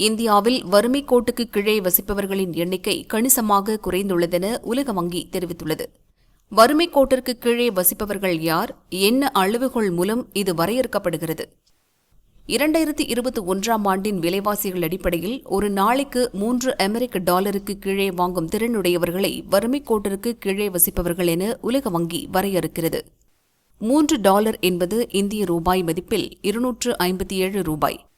இந்தியாவில் வறுமை கோட்டுக்கு கீழே வசிப்பவர்களின் எண்ணிக்கை கணிசமாக குறைந்துள்ளதென உலக வங்கி தெரிவித்துள்ளது. வறுமை கோட்டிற்கு கீழே வசிப்பவர்கள் யார்? என்ன அளவுகள் மூலம் இது வரையறுக்கப்படுகிறது? இரண்டாயிரத்தி இருபத்தி ஒன்றாம் ஆண்டின் விலைவாசிகள் அடிப்படையில் ஒரு நாளைக்கு மூன்று அமெரிக்க டாலருக்கு கீழே வாங்கும் திறனுடையவர்களை வறுமை கோட்டிற்கு கீழே வசிப்பவர்கள் என உலக வங்கி வரையறுக்கிறது. மூன்று டாலர் என்பது இந்திய ரூபாய் மதிப்பில் இருநூற்று ஐம்பத்தி ஏழு ரூபாய்.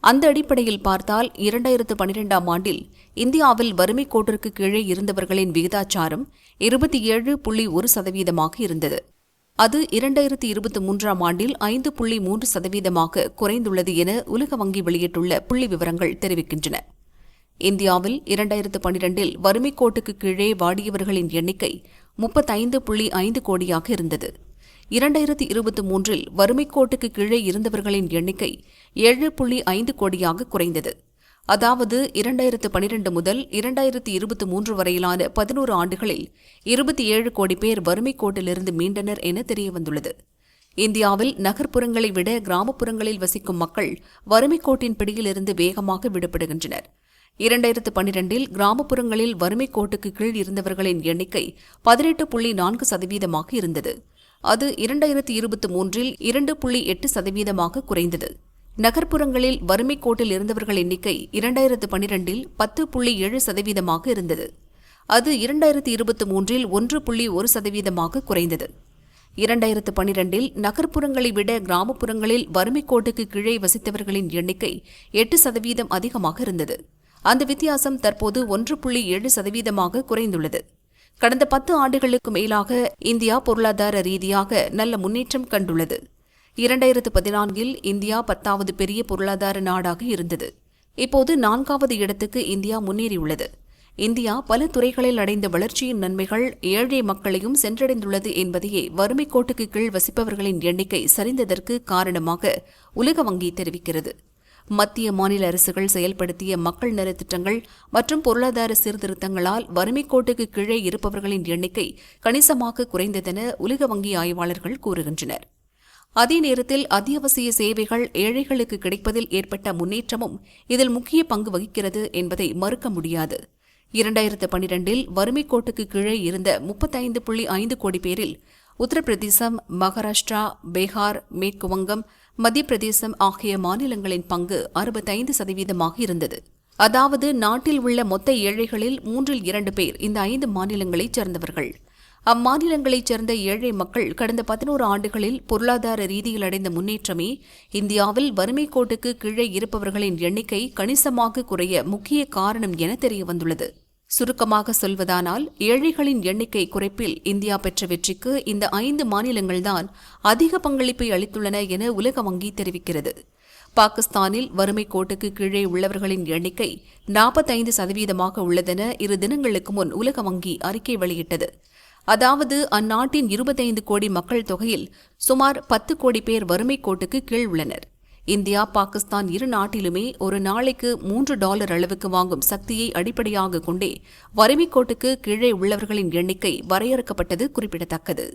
அந்த அடிப்படையில் பார்த்தால் இரண்டாயிரத்து பனிரெண்டாம் ஆண்டில் இந்தியாவில் வறுமை கோட்டிற்கு கீழே இருந்தவர்களின் விகிதாச்சாரம் இருபத்தி ஏழு புள்ளி ஒரு சதவீதமாக இருந்தது. அது இரண்டாயிரத்து இருபத்தி மூன்றாம் ஆண்டில் ஐந்து புள்ளி மூன்று சதவீதமாக குறைந்துள்ளது என உலக வங்கி வெளியிட்டுள்ள புள்ளி விவரங்கள் தெரிவிக்கின்றன. இந்தியாவில் இரண்டாயிரத்து பனிரெண்டில் வறுமை கோட்டுக்கு கீழே வாடியவர்களின் எண்ணிக்கை முப்பத்தைந்து புள்ளி ஐந்து கோடியாக இருந்தது. இரண்டாயிரத்தி இருபத்தி மூன்றில் வறுமை கோட்டுக்கு கீழே இருந்தவர்களின் எண்ணிக்கை ஏழு புள்ளி ஐந்து கோடியாக குறைந்தது. அதாவது இரண்டாயிரத்து பனிரெண்டு முதல் இரண்டாயிரத்து இருபத்தி மூன்று வரையிலான பதினோரு ஆண்டுகளில் இருபத்தி ஏழு கோடி பேர் வறுமைக் கோட்டிலிருந்து மீண்டனர் என தெரியவந்துள்ளது. இந்தியாவில் நகர்ப்புறங்களை விட கிராமப்புறங்களில் வசிக்கும் மக்கள் வறுமை கோட்டின் பிடியிலிருந்து வேகமாக விடுபடுகின்றனர். இரண்டாயிரத்து பனிரெண்டில் கிராமப்புறங்களில் வறுமை கோட்டுக்கு கீழ் இருந்தவர்களின் எண்ணிக்கை பதினெட்டு புள்ளி நான்கு சதவீதமாக இருந்தது. அது இரண்டாயிரத்து இருபத்தி மூன்றில் இரண்டு புள்ளி எட்டு சதவீதமாக குறைந்தது. நகர்ப்புறங்களில் வறுமை கோட்டில் இருந்தவர்கள் எண்ணிக்கை இரண்டாயிரத்து பனிரெண்டில் பத்து புள்ளி ஏழு சதவீதமாக இருந்தது. அது இரண்டாயிரத்து இருபத்தி மூன்றில் ஒன்று புள்ளி ஒரு சதவீதமாக குறைந்தது. இரண்டாயிரத்து பனிரெண்டில் நகர்ப்புறங்களை விட கிராமப்புறங்களில் வறுமை கோட்டுக்கு கீழே வசித்தவர்களின் எண்ணிக்கை எட்டு சதவீதம் அதிகமாக இருந்தது. அந்த வித்தியாசம் தற்போது ஒன்று புள்ளி ஏழு சதவீதமாக குறைந்துள்ளது. கடந்த பத்து ஆண்டுகளுக்கு மேலாக இந்தியா பொருளாதார ரீதியாக நல்ல முன்னேற்றம் கண்டுள்ளது. இரண்டாயிரத்து பதினான்கில் இந்தியா பத்தாவது பெரிய பொருளாதார நாடாக இருந்தது. இப்போது நான்காவது இடத்துக்கு இந்தியா முன்னேறியுள்ளது. இந்தியா பல துறைகளில் அடைந்த வளர்ச்சியின் நன்மைகள் ஏழை மக்களையும் சென்றடைந்துள்ளது என்பதையே வறுமை கோட்டுக்கு கீழ் வசிப்பவர்களின் எண்ணிக்கை சரிந்ததற்கு காரணமாக உலக வங்கி தெரிவிக்கிறது. மத்திய மாநில அரசுகள் செயல்படுத்திய மக்கள் நலத்திட்டங்கள் மற்றும் பொருளாதார சீர்திருத்தங்களால் வறுமை கோட்டுக்கு கீழே இருப்பவர்களின் எண்ணிக்கை கணிசமாக குறைந்ததென உலக வங்கி ஆய்வாளர்கள் கூறுகின்றனர். அதே நேரத்தில் அத்தியாவசிய சேவைகள் ஏழைகளுக்கு கிடைப்பதில் ஏற்பட்ட முன்னேற்றமும் இதில் முக்கிய பங்கு வகிக்கிறது என்பதை மறுக்க முடியாது. இரண்டாயிரத்து பனிரெண்டில் வறுமை கோட்டுக்கு கீழே இருந்த முப்பத்தைந்து புள்ளி ஐந்து கோடி பேரில் உத்தரப்பிரதேசம் மகாராஷ்டிரா பீகார் மேற்கு வங்கம் மத்திய பிரதேசம் ஆகிய மாநிலங்களின் பங்கு அறுபத்தைந்து சதவீதமாக இருந்தது. அதாவது நாட்டில் உள்ள மொத்த ஏழைகளில் மூன்றில் இரண்டு பேர் இந்த ஐந்து மாநிலங்களைச் சேர்ந்தவர்கள். அம்மாநிலங்களைச் சேர்ந்த ஏழை மக்கள் கடந்த பதினோரு ஆண்டுகளில் பொருளாதார ரீதியில் அடைந்த முன்னேற்றமே இந்தியாவில் வறுமை கோட்டுக்கு கீழே இருப்பவர்களின் எண்ணிக்கை கணிசமாக குறைய முக்கிய காரணம் என தெரியவந்துள்ளது. சுருக்கமாக சொல்வதானால் ஏழைகளின் எண்ணிக்கை குறைப்பில் இந்தியா பெற்ற வெற்றிக்கு இந்த ஐந்து மாநிலங்கள்தான் அதிக பங்களிப்பை அளித்துள்ளன என உலக வங்கி தெரிவிக்கிறது. பாகிஸ்தானில் வறுமை கோட்டுக்கு கீழே உள்ளவர்களின் எண்ணிக்கை நாற்பத்தைந்து சதவீதமாக உள்ளதென இரு தினங்களுக்கு முன் உலக வங்கி அறிக்கை வெளியிட்டது. அதாவது அந்நாட்டின் இருபத்தைந்து கோடி மக்கள் தொகையில் சுமார் பத்து கோடி பேர் வறுமை கோட்டுக்கு கீழ் உள்ளனர். இந்தியா பாகிஸ்தான் இரு நாட்டிலுமே ஒரு நாளைக்கு மூன்று டாலர் அளவுக்கு வாங்கும் சக்தியை அடிப்படையாக கொண்டே வறுமை கோட்டுக்கு கீழே உள்ளவர்களின் எண்ணிக்கை வரையறுக்கப்பட்டது குறிப்பிடத்தக்கது.